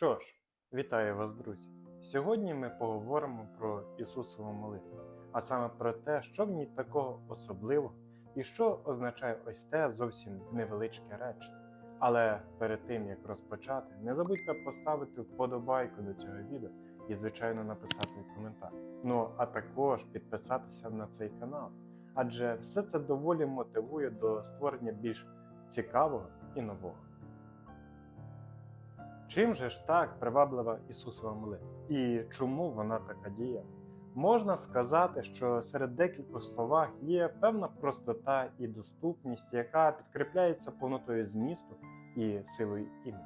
Що ж, вітаю вас, друзі! Сьогодні ми поговоримо про Ісусову молитву, а саме про те, що в ній такого особливого і що означає ось те зовсім невеличке речення. Але перед тим як розпочати, не забудьте поставити вподобайку до цього відео і, звичайно, написати коментар. Ну а також підписатися на цей канал, адже все це доволі мотивує до створення більш цікавого і нового. Чим же ж так приваблива Ісусова молитва? І чому вона така дієва? Можна сказати, що серед декількох словах є певна простота і доступність, яка підкріпляється повнотою змісту і силою імені.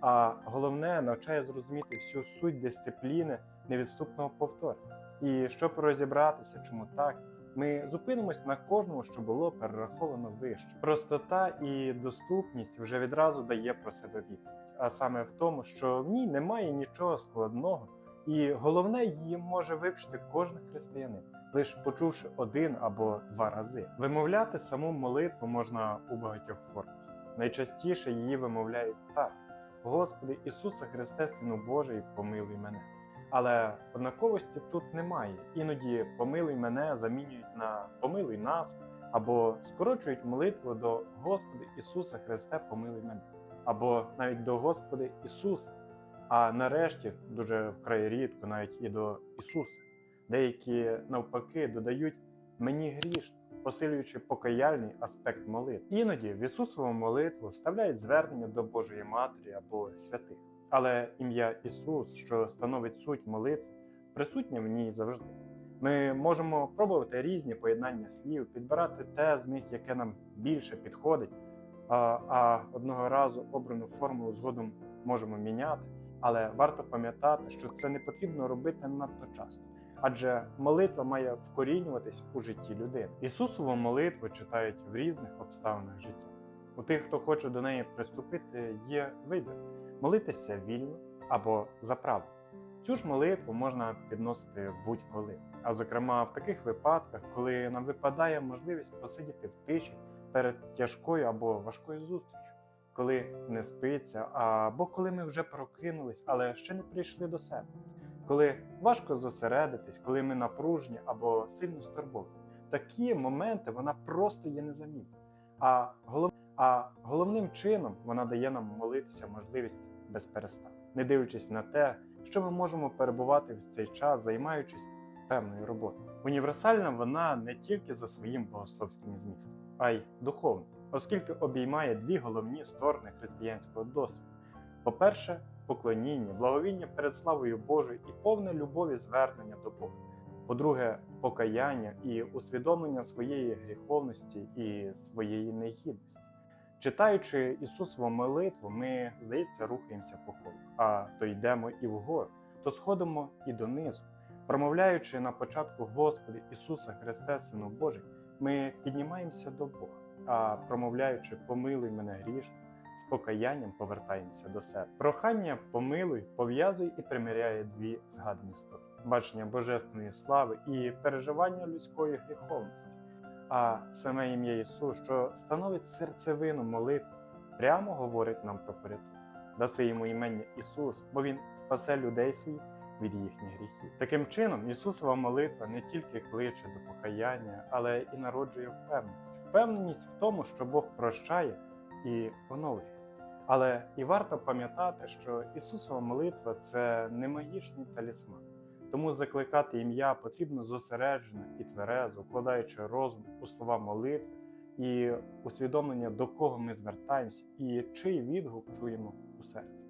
А головне навчає зрозуміти всю суть дисципліни невідступного повторення. І щоб розібратися, чому так, ми зупинимось на кожному, що було перераховано вище. Простота і доступність вже відразу дає про себе відповідь, а саме в тому, що в ній немає нічого складного, і головне її може вивчити кожен християнин, лише почувши один або два рази. Вимовляти саму молитву можна у багатьох формах. Найчастіше її вимовляють так: Господи Ісусе Христе, Сину Божий, помилуй мене. Але однаковості тут немає. Іноді помилуй мене замінюють на помилуй нас або скорочують молитву до Господи Ісуса Христе, помилуй мене, або навіть до Господи Ісуса. А нарешті, дуже вкрай рідко, навіть і до Ісуса. Деякі навпаки додають мені грішно, посилюючи покаяльний аспект молитви. Іноді в Ісусову молитву вставляють звернення до Божої Матері або святих. Але ім'я Ісус, що становить суть молитви, присутнє в ній завжди. Ми можемо пробувати різні поєднання слів, підбирати те з них, яке нам більше підходить, а, а одного разу обрану формулу згодом можемо міняти. Але варто пам'ятати, що це не потрібно робити надто часто, адже молитва має вкорінюватись у житті людини. Ісусову молитву читають в різних обставинах життя. У тих, хто хоче до неї приступити, є вибір молитися вільно або за право. Цю ж молитву можна підносити будь-коли, а зокрема в таких випадках, коли нам випадає можливість посидіти в тиші перед тяжкою або важкою зустрічю, коли не спиться, або коли ми вже прокинулись, але ще не прийшли до себе, коли важко зосередитись, коли ми напружені або сильно стурбовані. Такі моменти вона просто є незамінна. А голов... а головним чином вона дає нам молитися можливість без перестанку, не дивлячись на те, що ми можемо перебувати в цей час, займаючись певною роботою. Універсальна вона не тільки за своїм богословським змістом, а й духовно, оскільки обіймає дві головні сторони християнського досвіду: по-перше, поклоніння, благовіння перед славою Божою і повне любові звернення до Бога. По-друге, покаяння і усвідомлення своєї гріховності і своєї негідності. Читаючи Ісусову молитву, ми, здається, рухаємося по колу, а то йдемо і вгору, то сходимо і донизу. Промовляючи на початку Господи Ісуса Христе, Сину Божий, ми піднімаємося до Бога, а промовляючи помилуй мене грішно, з покаянням повертаємося до себе. Прохання помилуй, пов'язуй і примиряє дві згадані сторони: бачення божественної слави і переживання людської гріховності а саме ім'я Ісус, що становить серцевину молитви, прямо говорить нам про порятунок. Даси йому імення Ісус, бо Він спасе людей своїх від їхніх гріхів. Таким чином, Ісусова молитва не тільки кличе до покаяння, але і народжує впевненість. Впевненість в тому, що Бог прощає і оновлює. Але і варто пам'ятати, що Ісусова молитва це не магічний талісман. Тому закликати ім'я потрібно зосереджено і тверезо, вкладаючи розум у слова молитви і усвідомлення, до кого ми звертаємося і чий відгук чуємо у серці.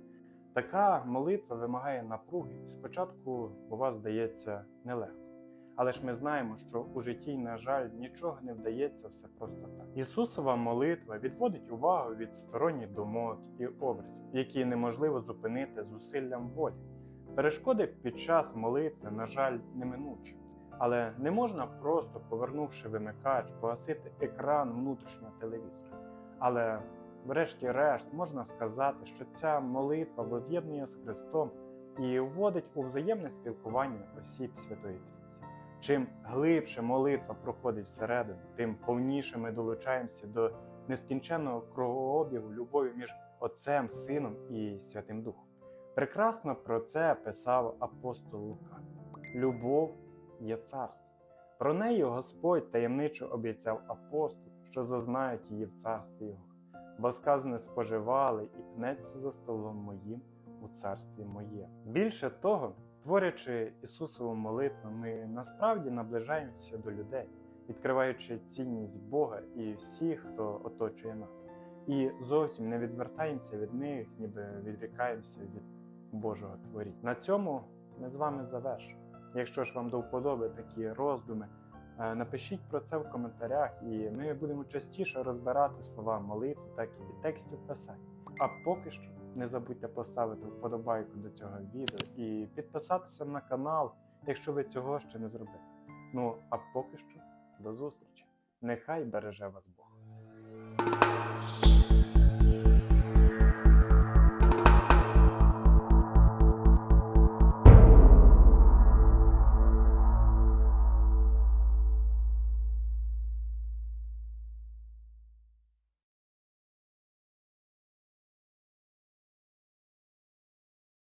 Така молитва вимагає напруги, спочатку бува здається нелегко. Але ж ми знаємо, що у житті, на жаль, нічого не вдається все просто так. Ісусова молитва відводить увагу від сторонніх думок і образів, які неможливо зупинити зусиллям волі. Перешкоди під час молитви, на жаль, неминучі. Але не можна просто, повернувши вимикач, погасити екран внутрішнього телевізора. Але, врешті-решт, можна сказати, що ця молитва воз'єднує з Христом і вводить у взаємне спілкування осіб Святої Трійці. Чим глибше молитва проходить всередину, тим повніше ми долучаємося до нескінченного кругообігу любові між Отцем, Сином і Святим Духом. Прекрасно про це писав апостол Лука. Любов є царство. Про неї Господь таємничо обіцяв апостолу, що зазнають її в царстві Його. Бо сказане споживали і пнеться за столом моїм у царстві моє. Більше того, творячи Ісусову молитву, ми насправді наближаємося до людей, відкриваючи цінність Бога і всіх, хто оточує нас. І зовсім не відвертаємося від них, ніби відрікаємося від Божого творіння. На цьому ми з вами завершимо. Якщо ж вам до вподоби такі роздуми, е, напишіть про це в коментарях, і ми будемо частіше розбирати слова молитви, так і текстів писань. А поки що не забудьте поставити вподобайку до цього відео і підписатися на канал, якщо ви цього ще не зробили. Ну а поки що до зустрічі. Нехай береже вас Бог.